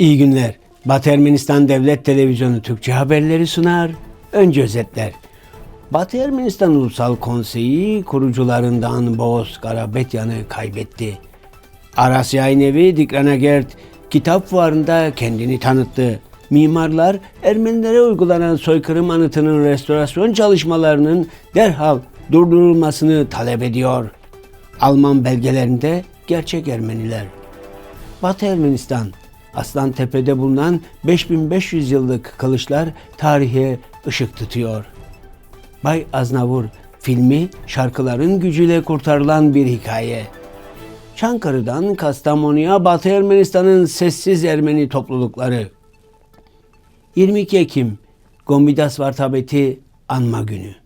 İyi günler. Batı Ermenistan Devlet Televizyonu Türkçe haberleri sunar. Önce özetler. Batı Ermenistan Ulusal Konseyi kurucularından Boğaz Karabetyan'ı kaybetti. Aras Yayın Evi Dikranagert kitap fuarında kendini tanıttı. Mimarlar Ermenilere uygulanan soykırım anıtının restorasyon çalışmalarının derhal durdurulmasını talep ediyor. Alman belgelerinde gerçek Ermeniler. Batı Ermenistan, Aslantepe'de bulunan 5500 yıllık kılıçlar tarihe ışık tutuyor. Bay Aznavur filmi şarkıların gücüyle kurtarılan bir hikaye. Çankırı'dan Kastamonu'ya Batı Ermenistan'ın sessiz Ermeni toplulukları. 22 Ekim Gombidas Vartabeti Anma Günü.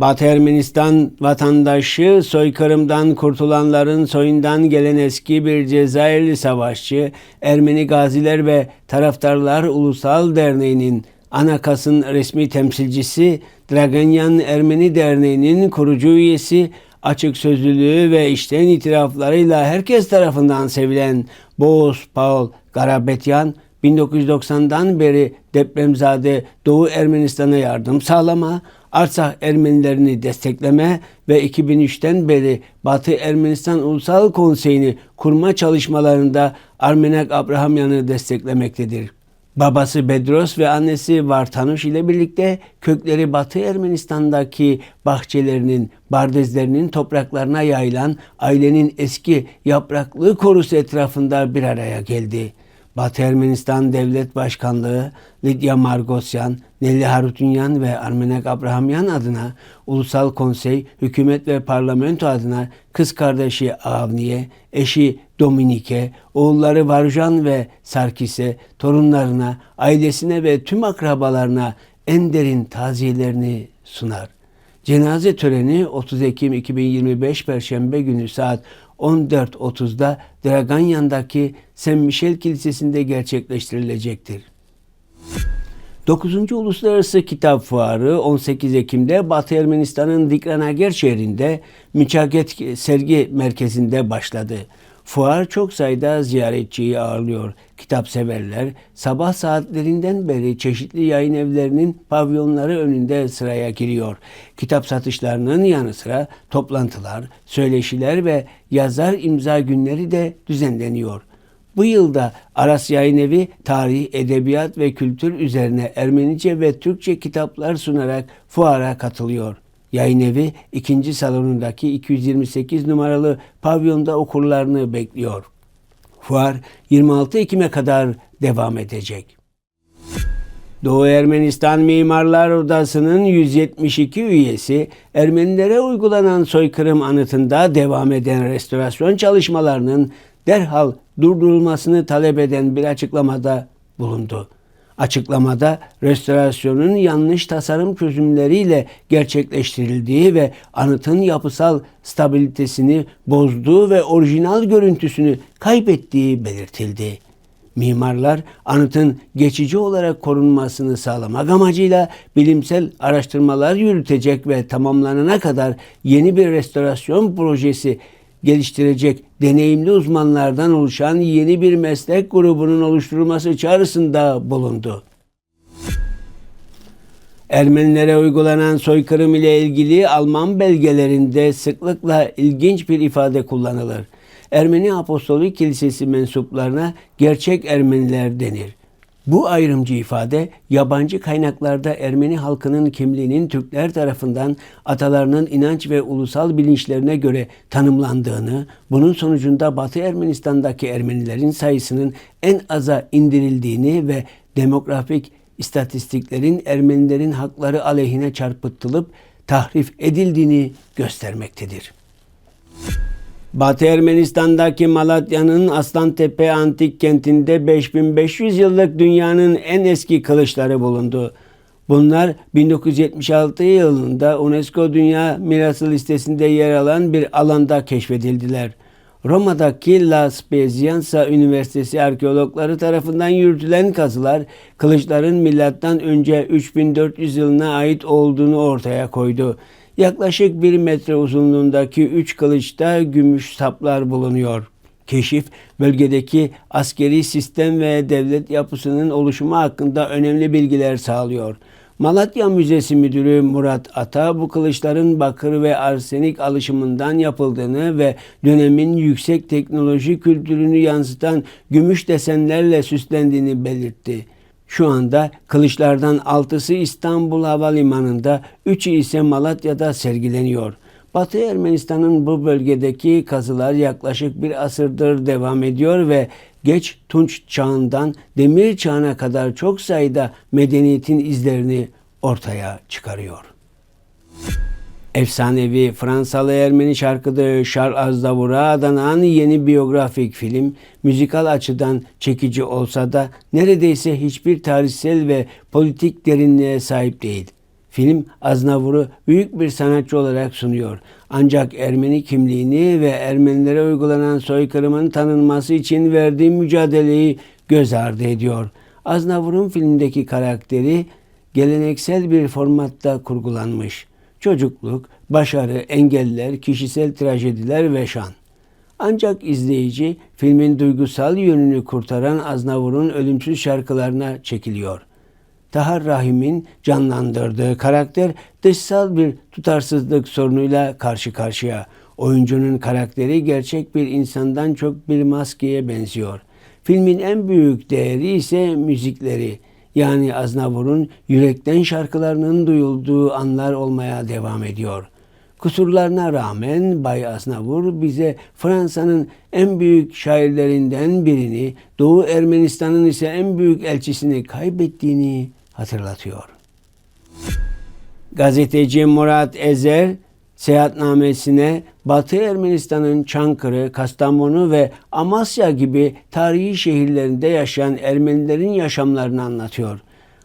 Batı Ermenistan vatandaşı soykırımdan kurtulanların soyundan gelen eski bir Cezayirli savaşçı Ermeni Gaziler ve Taraftarlar Ulusal Derneği'nin Anakas'ın resmi temsilcisi Draganyan Ermeni Derneği'nin kurucu üyesi açık sözlülüğü ve işten itiraflarıyla herkes tarafından sevilen Boğaz Paul Garabetyan 1990'dan beri depremzade Doğu Ermenistan'a yardım sağlama, Artsakh Ermenilerini destekleme ve 2003'ten beri Batı Ermenistan Ulusal Konseyi'ni kurma çalışmalarında Armenak Abrahamyan'ı desteklemektedir. Babası Bedros ve annesi Vartanuş ile birlikte kökleri Batı Ermenistan'daki bahçelerinin, bardezlerinin topraklarına yayılan ailenin eski yapraklı korusu etrafında bir araya geldi. Batı Ermenistan Devlet Başkanlığı Lidya Margosyan, Nelli Harutunyan ve Armenek Abrahamyan adına Ulusal Konsey, hükümet ve parlamento adına kız kardeşi Avniye, eşi Dominike, oğulları Varjan ve Sarkis'e, torunlarına, ailesine ve tüm akrabalarına en derin taziyelerini sunar. Cenaze töreni 30 Ekim 2025 Perşembe günü saat 14.30'da Draganyan'daki Saint Michel Kilisesi'nde gerçekleştirilecektir. 9. Uluslararası Kitap Fuarı 18 Ekim'de Batı Ermenistan'ın Dikranager şehrinde Müçaket Sergi Merkezi'nde başladı. Fuar çok sayıda ziyaretçiyi ağırlıyor. Kitap severler sabah saatlerinden beri çeşitli yayın evlerinin pavyonları önünde sıraya giriyor. Kitap satışlarının yanı sıra toplantılar, söyleşiler ve yazar imza günleri de düzenleniyor. Bu yılda Aras Yayın Evi tarih, edebiyat ve kültür üzerine Ermenice ve Türkçe kitaplar sunarak fuara katılıyor. Yayın evi ikinci salonundaki 228 numaralı pavyonda okurlarını bekliyor. Fuar 26 Ekim'e kadar devam edecek. Doğu Ermenistan Mimarlar Odası'nın 172 üyesi Ermenilere uygulanan soykırım anıtında devam eden restorasyon çalışmalarının derhal durdurulmasını talep eden bir açıklamada bulundu. Açıklamada restorasyonun yanlış tasarım çözümleriyle gerçekleştirildiği ve anıtın yapısal stabilitesini bozduğu ve orijinal görüntüsünü kaybettiği belirtildi. Mimarlar anıtın geçici olarak korunmasını sağlamak amacıyla bilimsel araştırmalar yürütecek ve tamamlanana kadar yeni bir restorasyon projesi geliştirecek deneyimli uzmanlardan oluşan yeni bir meslek grubunun oluşturulması çağrısında bulundu. Ermenilere uygulanan soykırım ile ilgili Alman belgelerinde sıklıkla ilginç bir ifade kullanılır. Ermeni Apostolik Kilisesi mensuplarına gerçek Ermeniler denir. Bu ayrımcı ifade yabancı kaynaklarda Ermeni halkının kimliğinin Türkler tarafından atalarının inanç ve ulusal bilinçlerine göre tanımlandığını, bunun sonucunda Batı Ermenistan'daki Ermenilerin sayısının en aza indirildiğini ve demografik istatistiklerin Ermenilerin hakları aleyhine çarpıtılıp tahrif edildiğini göstermektedir. Batı Ermenistan'daki Malatya'nın Aslantepe antik kentinde 5500 yıllık dünyanın en eski kılıçları bulundu. Bunlar 1976 yılında UNESCO Dünya Mirası listesinde yer alan bir alanda keşfedildiler. Roma'daki La Spezia Üniversitesi arkeologları tarafından yürütülen kazılar kılıçların milattan önce 3400 yılına ait olduğunu ortaya koydu. Yaklaşık bir metre uzunluğundaki üç kılıçta gümüş saplar bulunuyor. Keşif, bölgedeki askeri sistem ve devlet yapısının oluşumu hakkında önemli bilgiler sağlıyor. Malatya Müzesi Müdürü Murat Ata bu kılıçların bakır ve arsenik alışımından yapıldığını ve dönemin yüksek teknoloji kültürünü yansıtan gümüş desenlerle süslendiğini belirtti. Şu anda kılıçlardan 6'sı İstanbul Havalimanı'nda, 3'ü ise Malatya'da sergileniyor. Batı Ermenistan'ın bu bölgedeki kazılar yaklaşık bir asırdır devam ediyor ve geç Tunç çağından Demir çağına kadar çok sayıda medeniyetin izlerini ortaya çıkarıyor. Efsanevi Fransalı Ermeni şarkıcı Charles Aznavour'a adanan yeni biyografik film müzikal açıdan çekici olsa da neredeyse hiçbir tarihsel ve politik derinliğe sahip değil. Film Aznavour'u büyük bir sanatçı olarak sunuyor. Ancak Ermeni kimliğini ve Ermenilere uygulanan soykırımın tanınması için verdiği mücadeleyi göz ardı ediyor. Aznavour'un filmdeki karakteri geleneksel bir formatta kurgulanmış. Çocukluk, başarı, engeller, kişisel trajediler ve şan. Ancak izleyici filmin duygusal yönünü kurtaran Aznavur'un ölümsüz şarkılarına çekiliyor. Tahar Rahim'in canlandırdığı karakter dışsal bir tutarsızlık sorunuyla karşı karşıya. Oyuncunun karakteri gerçek bir insandan çok bir maskeye benziyor. Filmin en büyük değeri ise müzikleri yani Aznavur'un yürekten şarkılarının duyulduğu anlar olmaya devam ediyor. Kusurlarına rağmen Bay Aznavur bize Fransa'nın en büyük şairlerinden birini, Doğu Ermenistan'ın ise en büyük elçisini kaybettiğini hatırlatıyor. Gazeteci Murat Ezer seyahatnamesine Batı Ermenistan'ın Çankırı, Kastamonu ve Amasya gibi tarihi şehirlerinde yaşayan Ermenilerin yaşamlarını anlatıyor.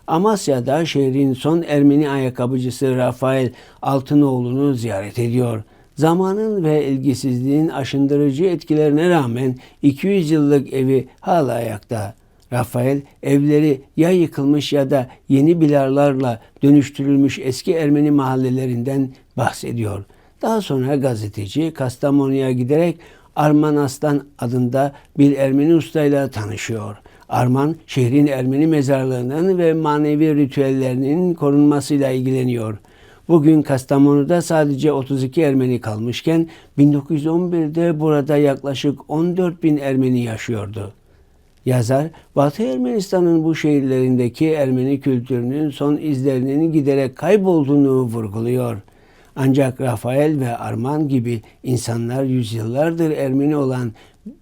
Amasya'da şehrin son Ermeni ayakkabıcısı Rafael Altınoğlu'nu ziyaret ediyor. Zamanın ve ilgisizliğin aşındırıcı etkilerine rağmen 200 yıllık evi hala ayakta. Rafael evleri ya yıkılmış ya da yeni bilarlarla dönüştürülmüş eski Ermeni mahallelerinden bahsediyor. Daha sonra gazeteci Kastamonu'ya giderek Arman Aslan adında bir Ermeni ustayla tanışıyor. Arman şehrin Ermeni mezarlığının ve manevi ritüellerinin korunmasıyla ilgileniyor. Bugün Kastamonu'da sadece 32 Ermeni kalmışken 1911'de burada yaklaşık 14 bin Ermeni yaşıyordu. Yazar, Batı Ermenistan'ın bu şehirlerindeki Ermeni kültürünün son izlerinin giderek kaybolduğunu vurguluyor. Ancak Rafael ve Arman gibi insanlar yüzyıllardır Ermeni olan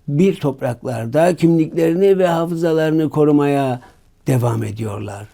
bir topraklarda kimliklerini ve hafızalarını korumaya devam ediyorlar.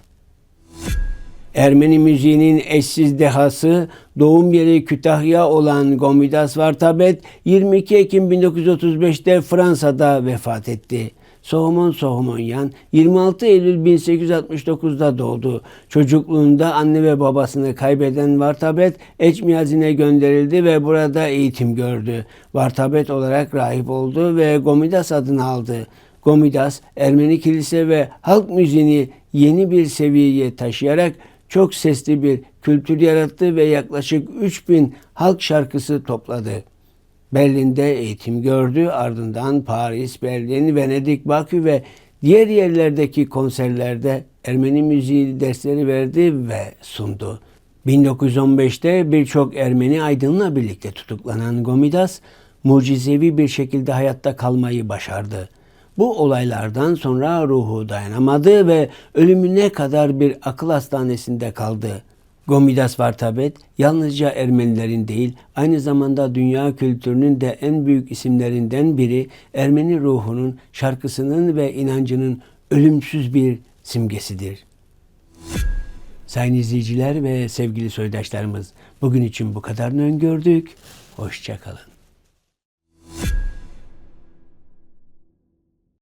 Ermeni müziğinin eşsiz dehası, doğum yeri Kütahya olan Gomidas Vartabet 22 Ekim 1935'te Fransa'da vefat etti. Soğumon Soğumonyan 26 Eylül 1869'da doğdu. Çocukluğunda anne ve babasını kaybeden Vartabet Eçmiyazine gönderildi ve burada eğitim gördü. Vartabet olarak rahip oldu ve Gomidas adını aldı. Gomidas, Ermeni kilise ve halk müziğini yeni bir seviyeye taşıyarak çok sesli bir kültür yarattı ve yaklaşık 3000 halk şarkısı topladı. Berlin'de eğitim gördü. Ardından Paris, Berlin, Venedik, Bakü ve diğer yerlerdeki konserlerde Ermeni müziği dersleri verdi ve sundu. 1915'te birçok Ermeni aydınla birlikte tutuklanan Gomidas mucizevi bir şekilde hayatta kalmayı başardı. Bu olaylardan sonra ruhu dayanamadı ve ölümüne kadar bir akıl hastanesinde kaldı. Gomidas Vartabet yalnızca Ermenilerin değil aynı zamanda dünya kültürünün de en büyük isimlerinden biri Ermeni ruhunun, şarkısının ve inancının ölümsüz bir simgesidir. Sayın izleyiciler ve sevgili soydaşlarımız bugün için bu kadarını öngördük. Hoşçakalın.